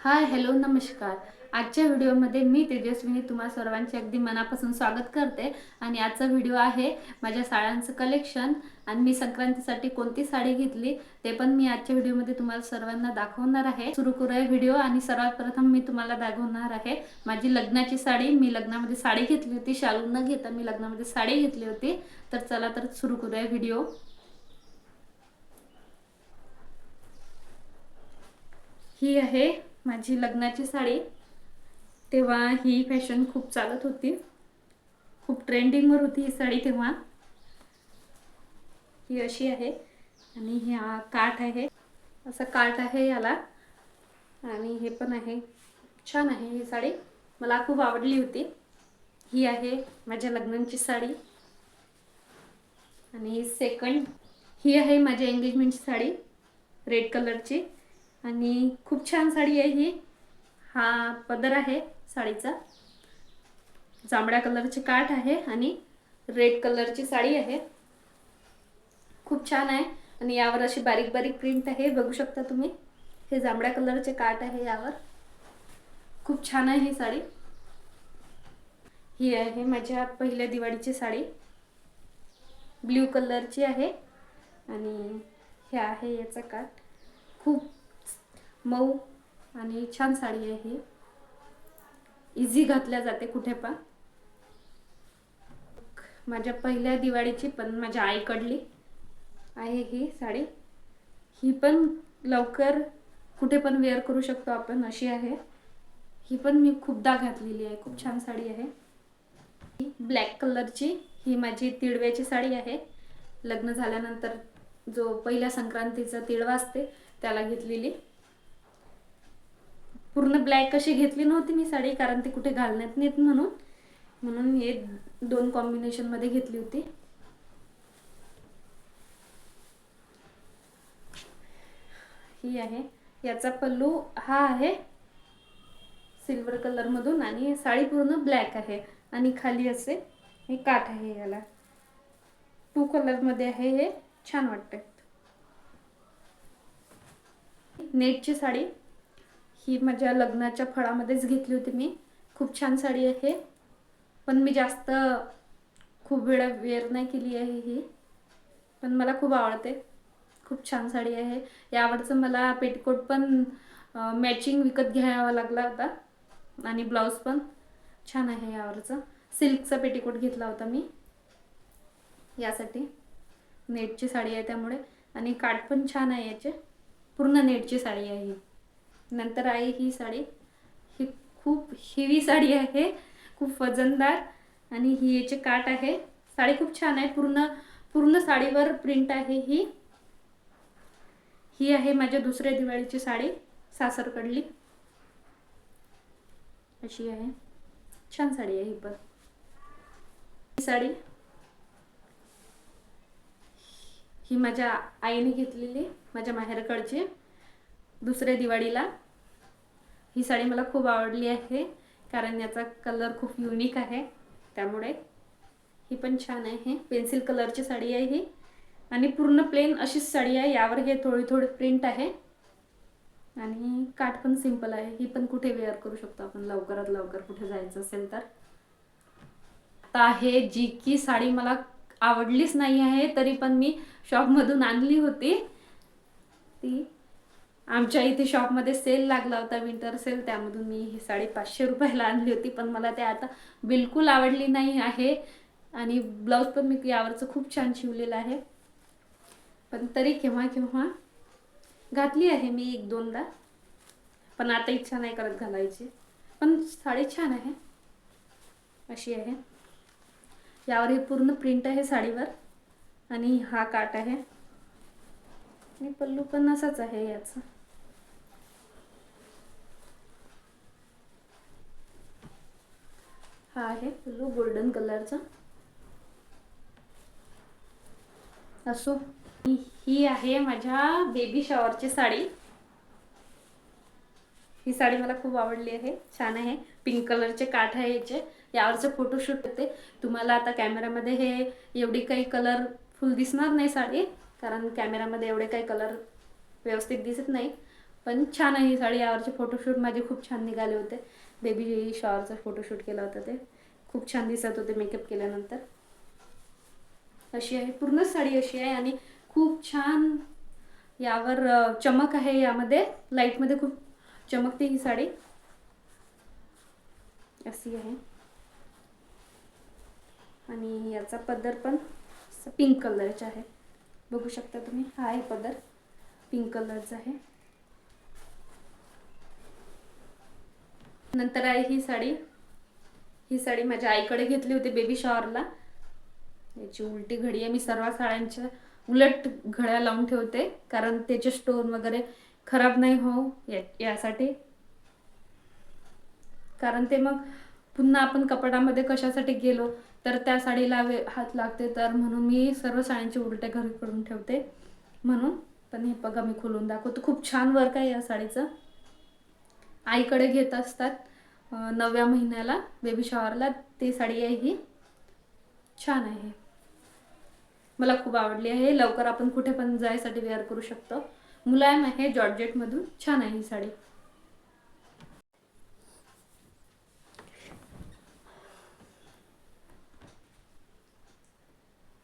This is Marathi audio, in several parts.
हाय हॅलो नमस्कार. आजच्या व्हिडिओमध्ये मी तेजस्विनी तुम्हा सर्वांचे अगदी मनापासून स्वागत करते. आणि आजचा व्हिडिओ आहे माझ्या साड्यांचं कलेक्शन आणि मी संक्रांतीसाठी कोणती साडी घेतली ते पण मी आजच्या व्हिडिओमध्ये तुम्हाला सर्वांना दाखवणार आहे. सुरू करूया व्हिडिओ आणि सर्वात प्रथम मी तुम्हाला दाखवणार आहे माझी लग्नाची साडी. मी लग्नामध्ये साडी घेतली होती शालू न घेता मी लग्नामध्ये साडी घेतली होती. तर चला तर सुरू करूया व्हिडिओ. ही आहे माझी लग्नाची साडी. तेव्हा ही फॅशन खूप चालत होती. खूप ट्रेंडिंगवर होती ही साडी तेव्हा. ही अशी आहे आणि ह्या काठ आहे. असं काठ आहे याला. आणि हे पण आहे. छान आहे ही साडी. मला खूप आवडली होती. ही आहे माझ्या लग्नांची साडी. आणि सेकंड ही आहे माझ्या एंगेजमेंटची साडी. रेड कलरची आणि खूप छान साडी आहे ही. हा पदर आहे साडीचा. जांभळ्या कलरची काठ आहे आणि रेड कलरची साडी आहे. खूप छान आहे आणि यावर अशी बारीक बारीक प्रिंट आहे. बघू शकता तुम्ही. हे जांभळ्या कलरचे काठ आहे यावर. खूप छान आहे ही साडी. ही आहे माझ्या पहिल्या दिवाळीची साडी. ब्ल्यू कलरची आहे आणि हे आहे याचा काठ. खूप मऊ आणि छान साडी आहे ही. इझी घातल्या जाते कुठे पण. माझ्या पहिल्या दिवाळीची पण माझ्या आईकडली आहे ही साडी. ही पण लवकर कुठे पण वेअर करू शकतो आपण अशी आहे. ही पण मी खूपदा घातलेली आहे खूप छान साडी आहे. ही ब्लॅक कलरची ही माझी तिळव्याची साडी आहे. लग्न झाल्यानंतर जो पहिल्या संक्रांतीचा तिळवा असते त्याला घेतलेली. पूर्ण ब्लॅक अशी घेतली नव्हती मी साडी कारण ती कुठे घालण्यात नेत म्हणून. म्हणून हे दोन कॉम्बिनेशनमध्ये घेतली होती. ही आहे. याचा पल्लू हा आहे सिल्वर कलरमधून आणि साडी पूर्ण ब्लॅक आहे आणि खाली असे हे काठ आहे याला. टू कलरमध्ये आहे हे छान वाटते नेटची साडी ही माझ्या लग्नाच्या फळामध्येच घेतली होती मी. खूप छान साडी आहे. पण मी जास्त खूप वेळा वेअर नाही केली आहे ही. पण मला खूप आवडते. खूप छान साडी आहे. यावरचं मला पेटीकोट पण मॅचिंग विकत घ्यावा लागला होता. आणि ब्लाऊज पण. छान आहे यावरचं सिल्कचा पेटीकोट घेतला होता मी. यासाठी. नेटची साडी आहे त्यामुळे. आणि काठ पण छान आहे याचे. पूर्ण नेटची साडी आहे ही. नंतर आहे ही साडी ही खूप हेवी साडी आहे खूप वजनदार आणि ही याचे काट आहे. साडी खूप छान आहे पूर्ण पूर्ण साडीवर प्रिंट आहे ही. ही आहे माझ्या दुसऱ्या दिवाळीची साडी सासरकडली. अशी आहे. छान साडी आहे ही पण. ही साडी ही माझ्या आईने घेतलेली माझ्या माहेरकडची. दुसऱ्या दिवाळीला. ही साडी मला खूप आवडली आहे कारण याचा कलर खूप युनिक आहे. त्यामुळे ही पण छान आहे. पेन्सिल कलरची साडी आहे ही. आणि पूर्ण प्लेन अशीच साडी आहे. यावर हे थोडी थोडी प्रिंट आहे. आणि काठ पण सिंपल आहे. ही पण कुठे वेअर करू शकतो आपण. लवकरात लवकर कुठे जायचं असेल तर. आता आहे जी की साडी मला आवडलीच नाही आहे तरी पण मी शॉपमधून आणली होती. ती आमच्या इथे शॉपमध्ये सेल लागला होता विंटर सेल. त्यामधून मी ही साडी पाचशे रुपयाला आणली होती पण मला ते आता बिलकुल आवडली नाही आहे. आणि ब्लाऊज पण मी यावरचं खूप छान शिवलेलं आहे. पण तरी केव्हा केव्हा घातली आहे मी एक दोनदा. पण आता इच्छा नाही करत घालायची. पण साडी छान आहे. अशी आहे. यावर हे पूर्ण प्रिंट आहे साडीवर. आणि हा काट आहे. आणि पल्लू पण असाच आहे याचा. हा आहे पल्लू गोल्डन कलरचा असो. ही आहे माझ्या बेबी शॉवरची साडी. ही साडी मला खूप आवडली आहे छान आहे. पिंक कलरचे काठ आहे याचे. यावरचे फोटोशूट होते तुम्हाला आता कॅमेरामध्ये हे एवढी काही कलर फुल दिसणार नाही साडी कारण कॅमेरामध्ये एवढे काही कलर व्यवस्थित दिसत नाही. पण छान आहे ही साडी. यावरचे फोटोशूट माझे खूप छान निघाले होते. बेबी शॉवरचा फोटोशूट केला होता ते. खूप छान दिसत होते मेकअप केल्यानंतर. अशी आहे पूर्ण साडी अशी आहे आणि खूप छान यावर चमक आहे यामध्ये. लाईटमध्ये खूप चमकते ही साडी. अशी आहे. आणि याचा पदर पण पिंक कलरचा आहे. बघू शकता तुम्ही हा आहे पदर. पिंक कलरचा आहे. नंतर आहे ही साडी ही साडी माझ्या आईकडे घेतली होती बेबी शॉवरला याची उलटी घडी आहे मी सर्व साड्यांच्या उलट घड्या लावून ठेवते कारण त्याचे स्टोन वगैरे खराब नाही हो या यासाठी. कारण ते मग पुन्हा आपण कपड्यामध्ये कशासाठी गेलो तर त्या साडीला वे हात लागते तर म्हणून मी सर्व साड्यांचे उलटे घरी करून ठेवते. म्हणून पण हे बघा मी खोलून दाखवतो. खूप छान वर्क आहे या साडीचं. आईकडे घेत असतात. नवव्या महिन्याला बेबी शॉवरला ती साडी आहे ही. छान आहे. मला खूप आवडली आहे. लवकर आपण कुठे पण जायसाठी वेअर करू शकतो. मुलायम आहे जॉर्जेटमधून छान आहे ही साडी.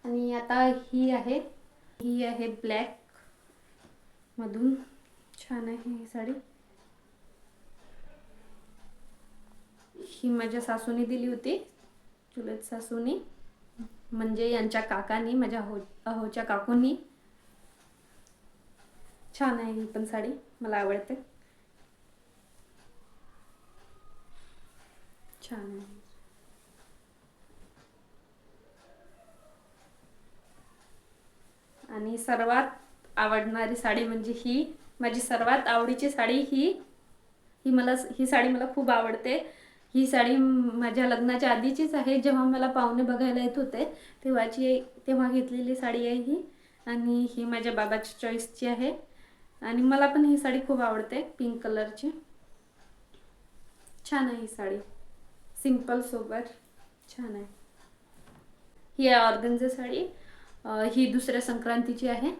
आणि आता ही आहे. ही आहे ब्लॅक मधून. छान आहे ही साडी. ही माझ्या सासूने दिली होती चुलत सासूनी म्हणजे यांच्या काकांनी माझ्या अहो अहोच्या काकूंनी. छान आहे ही पण साडी मला आवडते. छान आहे. आणि सर्वात आवडणारी साडी म्हणजे ही माझी सर्वात आवडीची साडी ही ही मला ही साडी मला खूप आवडते. ही साडी माझ्या लग्नाच्या आधीचीच आहे. जेव्हा मला पाहुणे बघायला येत होते तेव्हाची तेव्हा घेतलेली साडी आहे ही. आणि ही माझ्या बाबाची चॉईसची आहे. आणि मला पण ही साडी खूप आवडते पिंक कलरची छान आहे ही साडी. सिंपल सोबत छान आहे. ही आहे ऑर्गनची साडी. ही दुसऱ्या संक्रांतीची आहे.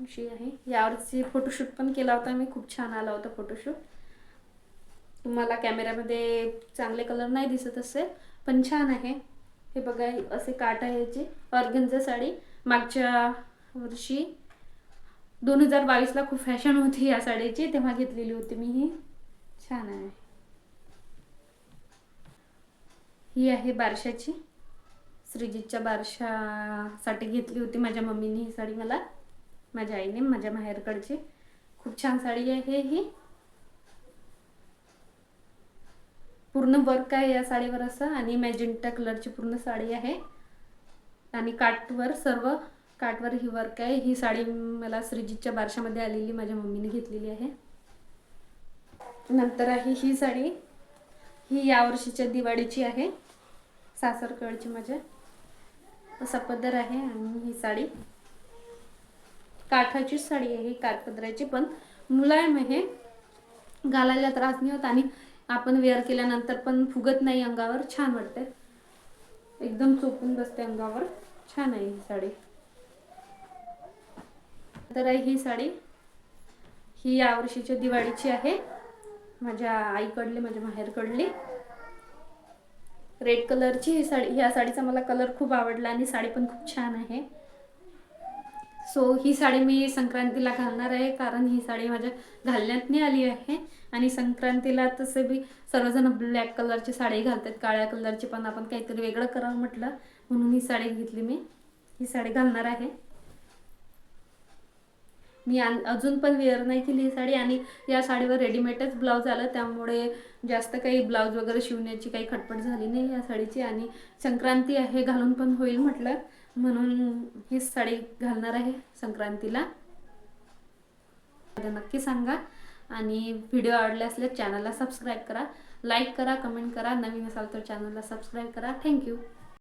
अशी आहे. यावरची फोटोशूट पण केला होता मी. खूप छान आला होता फोटोशूट तुम्हाला कॅमेऱ्यामध्ये चांगले कलर नाही दिसत असेल पण छान आहे. हे बघा असे काठ आहे याचे. ऑर्गिनचा साडी. मागच्या वर्षी दोन हजार बावीसला खूप फॅशन होती या साडीची तेव्हा घेतलेली होती मी ही. छान आहे. ही आहे बारशाची. श्रीजीतच्या बारशासाठी घेतली होती माझ्या मम्मीने ही साडी मला. माझ्या आईने माझ्या माहेरकडची. खूप छान साडी आहे ही. पूर्ण वर्क आहे या साडीवर असं आणि मॅजेंटा कलरची पूर्ण साडी आहे. आणि काठवर सर्व काठवर ही वर्क आहे. ही साडी मला श्रीजीतच्या बारशामध्ये आलेली माझ्या मम्मीने घेतलेली आहे. नंतर आहे ही साडी. ही यावर्षीच्या दिवाळीची आहे. सासरकडची माझ्या. असा पदर आहे आणि ही साडी. काठाचीच साडी आहे काठपदराची पण मुलायम आहे. घालायला त्रास नाही होत आणि आपण वेअर केल्यानंतर पण फुगत नाही अंगावर छान वाटते एकदम चोपून बसते अंगावर. छान आहे ही साडी. तर आहे ही साडी. ही यावर्षीच्या दिवाळीची आहे. माझ्या आईकडली माझ्या माहेरकडली. रेड कलरची ही साडी ह्या साडीचा मला कलर खूप आवडला आणि साडी पण खूप छान आहे. सो ही साडी मी संक्रांतीला घालणार आहे कारण ही साडी माझ्या घालण्यात नाही आली आहे. आणि संक्रांतीला तसे बी सर्वजण ब्लॅक कलरची साडी घालतात काळ्या कलरची पण आपण काहीतरी वेगळं करावं म्हटलं म्हणून ही साडी घेतली मी. ही साडी घालणार आहे. मी अजून पण वेअर नाही केली ही साडी आणि या साडीवर रेडीमेडच ब्लाऊज आलं त्यामुळे जास्त काही ब्लाऊज वगैरे शिवण्याची काही खटपट झाली नाही या साडीची आणि संक्रांती आहे घालून पण होईल म्हटलं म्हणून हीच साडी घालणार आहे संक्रांतीला. नक्की सांगा. आणि व्हिडिओ आवडले असल्यास चॅनलला सबस्क्राईब करा. लाईक करा कमेंट करा. नवीन असाल तर चॅनलला सबस्क्राईब करा. थँक्यू